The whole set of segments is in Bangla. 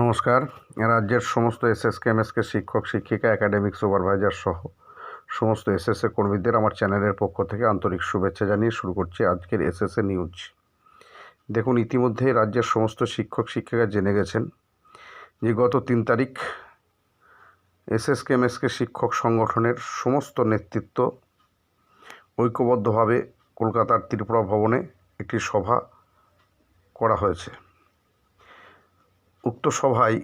নমস্কার। রাজ্যের সমস্ত এসএসকে, এমএসকে, শিক্ষক, শিক্ষিকা, একাডেমিক সুপারভাইজার সহ সমস্ত এসএসএ কর্মীদের আমার চ্যানেলের পক্ষ থেকে আন্তরিক শুভেচ্ছা জানিয়ে শুরু করছি আজকের এসএসএ নিউজ। দেখুন, ইতিমধ্যে রাজ্যের সমস্ত শিক্ষক, শিক্ষিকা জেনে গেছেন যে গত তিন তারিখ এসএসকে, এমএসকে শিক্ষক সংগঠনের সমস্ত নেতৃত্ব ঐক্যবদ্ধভাবে কলকাতার ত্রিপুরা ভবনে একটি সভা করা হয়েছে। উক্ত সভায়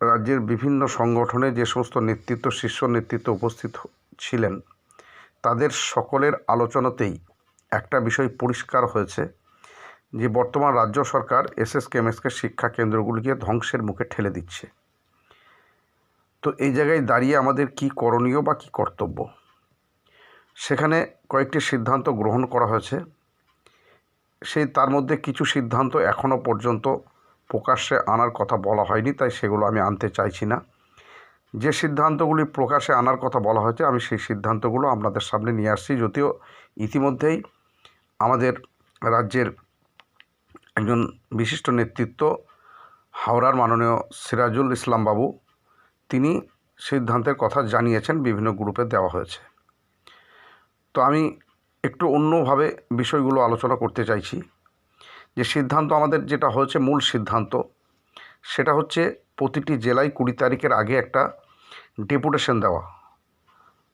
রাজ্যের বিভিন্ন সংগঠনে যে সমস্ত নেতৃত্ব, শীর্ষ নেতৃত্ব উপস্থিত ছিলেন, তাদের সকলের আলোচনাতেই একটা বিষয় পরিষ্কার হয়েছে যে বর্তমান রাজ্য সরকার এসএসকে এমএসকে শিক্ষা কেন্দ্রগুলিকে ধ্বংসের মুখে ঠেলে দিচ্ছে। তো এই জায়গায় দাঁড়িয়ে আমাদের কি করণীয় বা কি কর্তব্য? সেখানে কয়েকটি সিদ্ধান্ত গ্রহণ করা হয়েছে। সেই তার মধ্যে কিছু সিদ্ধান্ত এখনও পর্যন্ত প্রকাশ্যে আনার কথা বলা হয়নি, তাই সেগুলো আমি আনতে চাইছি না। যে সিদ্ধান্তগুলি প্রকাশে আনার কথা বলা হয়েছে, আমি সেই সিদ্ধান্তগুলো আপনাদের সামনে নিয়ে আসছি। যদিও ইতিমধ্যেই আমাদের রাজ্যের একজন বিশিষ্ট নেতৃত্ব, হাওড়ার মাননীয় সিরাজুল ইসলাম বাবু, তিনি সিদ্ধান্তের কথা জানিয়েছেন, বিভিন্ন গ্রুপে দেওয়া হয়েছে। তো আমি একটু অন্যভাবে বিষয়গুলো আলোচনা করতে চাইছি। যে সিদ্ধান্ত আমাদের যেটা হয়েছে, মূল সিদ্ধান্ত, সেটা হচ্ছে প্রতিটি জেলায় কুড়ি তারিখের আগে একটা ডেপুটেশন দেওয়া।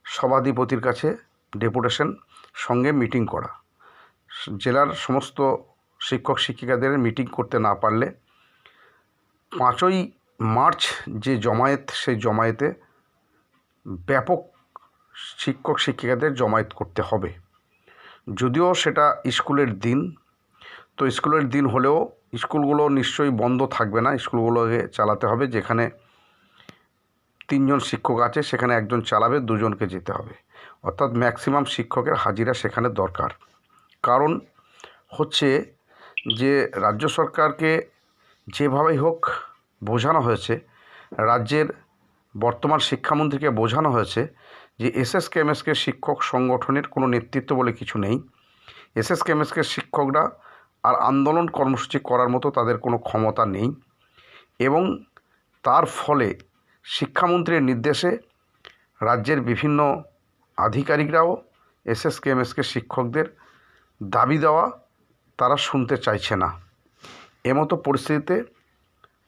সভাধিপতির কাছে ডেপুটেশন, সঙ্গে মিটিং করা। জেলার সমস্ত শিক্ষক শিক্ষিকাদের মিটিং করতে না পারলে পাঁচই মার্চ যে জমায়েত, সেই জমায়েতে ব্যাপক শিক্ষক শিক্ষিকাদের জমায়েত করতে হবে। যদিও সেটা স্কুলের দিন তো স্কুলের দিন হলেও স্কুলগুলো নিশ্চয়ই বন্ধ থাকবে না। স্কুলগুলোকে চালাতে হবে, যেখানে তিনজন শিক্ষক আছে, সেখানে একজন চালাবে, দুজনকে যেতে হবে। অর্থাৎ ম্যাক্সিমাম শিক্ষকের হাজিরা সেখানে দরকার। কারণ হচ্ছে যে রাজ্য সরকারকে যেভাবেই হোক বোঝানো হয়েছে, রাজ্যের বর্তমান শিক্ষামন্ত্রীকে বোঝানো হয়েছে যে এসএসকে এমএসকে শিক্ষক সংগঠনের কোনো নেতৃত্ব বলে কিছু নেই। এসএসকে এমএসকে শিক্ষকরা আর আন্দোলন কর্মসূচি করার মতো তাদের কোনো ক্ষমতা নেই। এবং তার ফলে শিক্ষামন্ত্রীর নির্দেশে রাজ্যের বিভিন্ন আধিকারিকরাও, এসএসকে, এমএসকে শিক্ষকদের দাবি দেওয়া তারা শুনতে চাইছে না। এমতো পরিস্থিতিতে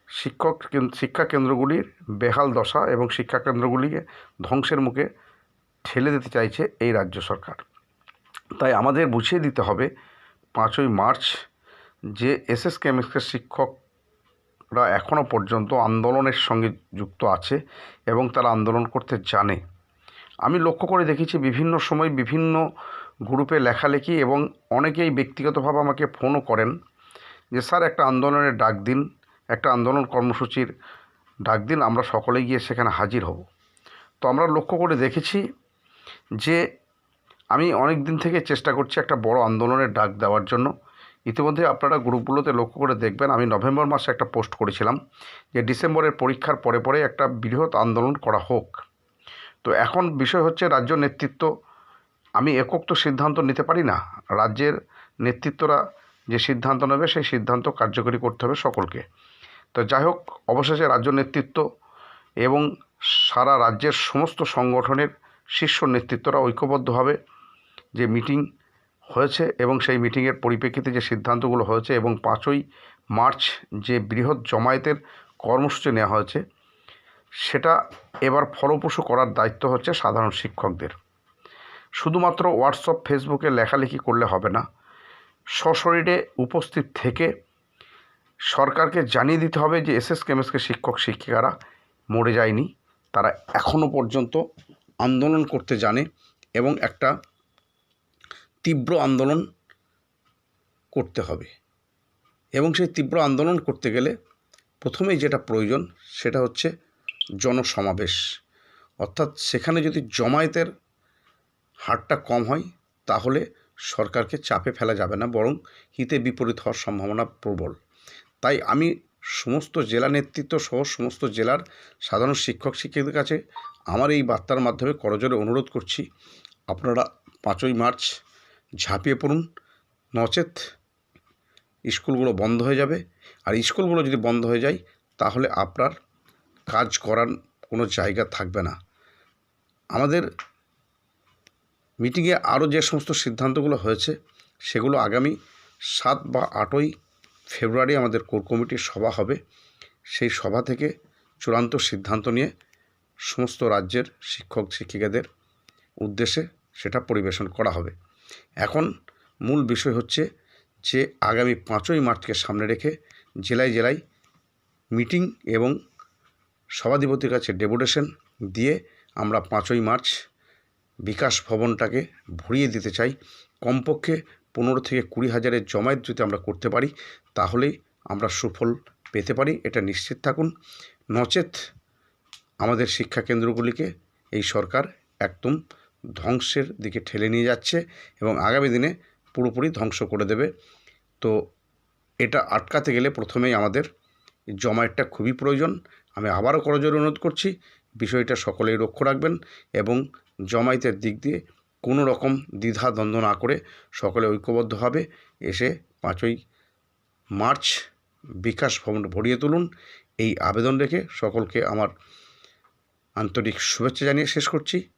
শিক্ষক শিক্ষা কেন্দ্রগুলির বেহাল দশা এবং শিক্ষা কেন্দ্রগুলিকে ধ্বংসের মুখে ঠেলে দিতে চাইছে এই রাজ্য সরকার। তাই আমাদের বুঝিয়ে দিতে হবে, পাঁচই মার্চ যে এসএস কেমিস্ট্রির শিক্ষকরা এখনও পর্যন্ত আন্দোলনের সঙ্গে যুক্ত আছে এবং তারা আন্দোলন করতে জানে। আমি লক্ষ্য করে দেখেছি বিভিন্ন সময় বিভিন্ন গ্রুপে লেখালেখি এবং অনেকেই ব্যক্তিগতভাবে আমাকে ফোনও করেন যে, স্যার, একটা আন্দোলনের ডাক দিন, একটা আন্দোলন কর্মসূচির ডাক দিন, আমরা সকলে গিয়ে সেখানে হাজির হব। তো আমরা লক্ষ্য করে দেখেছি যে, আমি অনেক দিন থেকে চেষ্টা করছি একটা বড় আন্দোলনের ডাক দেওয়ার জন্য। ইতিমধ্যে আপনারা গ্রুপগুলোতে লক্ষ্য করে দেখবেন, আমি নভেম্বর মাসে একটা পোস্ট করেছিলাম যে ডিসেম্বরের পরীক্ষার পরে পরে একটা বৃহৎ আন্দোলন করা হোক। তো এখন বিষয় হচ্ছে রাজ্য নেতৃত্ব, আমি একক তো সিদ্ধান্ত নিতে পারি না, রাজ্যের নেতৃত্বরা যে সিদ্ধান্ত নেবে, সেই সিদ্ধান্ত কার্যকরী করতে হবে সকলকে। তো যাই হোক, অবশেষে রাজ্য নেতৃত্ব এবং সারা রাজ্যের সমস্ত সংগঠনের শীর্ষ নেতৃত্বরা ঐক্যবদ্ধভাবে যে মিটিং হয়েছে এবং সেই মিটিংয়ের পরিপ্রেক্ষিতে যে সিদ্ধান্তগুলো হয়েছে এবং পাঁচই মার্চ যে বৃহৎ জমায়েতের কর্মসূচি নেওয়া হয়েছে, সেটা এবার ফলপ্রসূ করার দায়িত্ব হচ্ছে সাধারণ শিক্ষকদের। শুধুমাত্র হোয়াটসঅ্যাপ, ফেসবুকে লেখালেখি করলে হবে না, সশরীরে উপস্থিত থেকে সরকারকে জানিয়ে দিতে হবে যে এসএস কেমএসকে শিক্ষক, শিক্ষিকারা মরে যায়নি, তারা এখনও পর্যন্ত আন্দোলন করতে জানে এবং একটা তীব্র আন্দোলন করতে হবে। এবং সেই তীব্র আন্দোলন করতে গেলে প্রথমেই যেটা প্রয়োজন সেটা হচ্ছে জনসমাবেশ। অর্থাৎ সেখানে যদি জমায়েতের হারটা কম হয়, তাহলে সরকারকে চাপে ফেলা যাবে না, বরং হিতে বিপরীত হওয়ার সম্ভাবনা প্রবল। তাই আমি সমস্ত জেলা নেতৃত্ব সহ সমস্ত জেলার সাধারণ শিক্ষক শিক্ষকদের কাছে আমার এই বার্তার মাধ্যমে করজোরে অনুরোধ করছি, আপনারা পাঁচই মার্চ ঝাঁপিয়ে পড়ুন, নচেত স্কুলগুলো বন্ধ হয়ে যাবে। আর স্কুলগুলো যদি বন্ধ হয়ে যায়, তাহলে আপনার কাজ করার কোনো জায়গা থাকবে না। আমাদের মিটিংয়ে আরও যে সমস্ত সিদ্ধান্তগুলো হয়েছে, সেগুলো আগামী সাত বা আটই ফেব্রুয়ারি আমাদের কোর কমিটির সভা হবে। সেই সভা থেকে চূড়ান্ত সিদ্ধান্ত নিয়ে সমস্ত রাজ্যের শিক্ষক শিক্ষিকাদের উদ্দেশ্যে সেটা পরিবেশন করা হবে। এখন মূল বিষয় হচ্ছে যে আগামী পাঁচই মার্চকে সামনে রেখে জেলায় জেলায় মিটিং এবং সভাধিপতির কাছে ডেপুটেশন দিয়ে আমরা পাঁচই মার্চ বিকাশ ভবনটাকে ভরিয়ে দিতে চাই। কমপক্ষে পনেরো থেকে কুড়ি হাজারের জমায়েত যদি আমরা করতে পারি, তাহলেই আমরা সুফল পেতে পারি, এটা নিশ্চিত থাকুন। নচেত আমাদের শিক্ষা কেন্দ্রগুলিকে এই সরকার একদম ধ্বংসের দিকে ঠেলে নিয়ে যাচ্ছে এবং আগামী দিনে পুরোপুরি ধ্বংস করে দেবে। তো এটা আটকাতে গেলে প্রথমেই আমাদের জমায়েতটা খুবই প্রয়োজন। আমি আবারও করজোর অনুরোধ করছি, বিষয়টা সকলেই লক্ষ্য রাখবেন এবং জমায়েতের দিক দিয়ে কোনো রকম দ্বিধা দ্বন্দ্ব না করে সকলে ঐক্যবদ্ধ হবে। এসে পাঁচই মার্চ বিকাশ ভবন ভরিয়ে তুলুন। এই আবেদন রেখে সকলকে আমার আন্তরিক শুভেচ্ছা জানিয়ে শেষ করছি।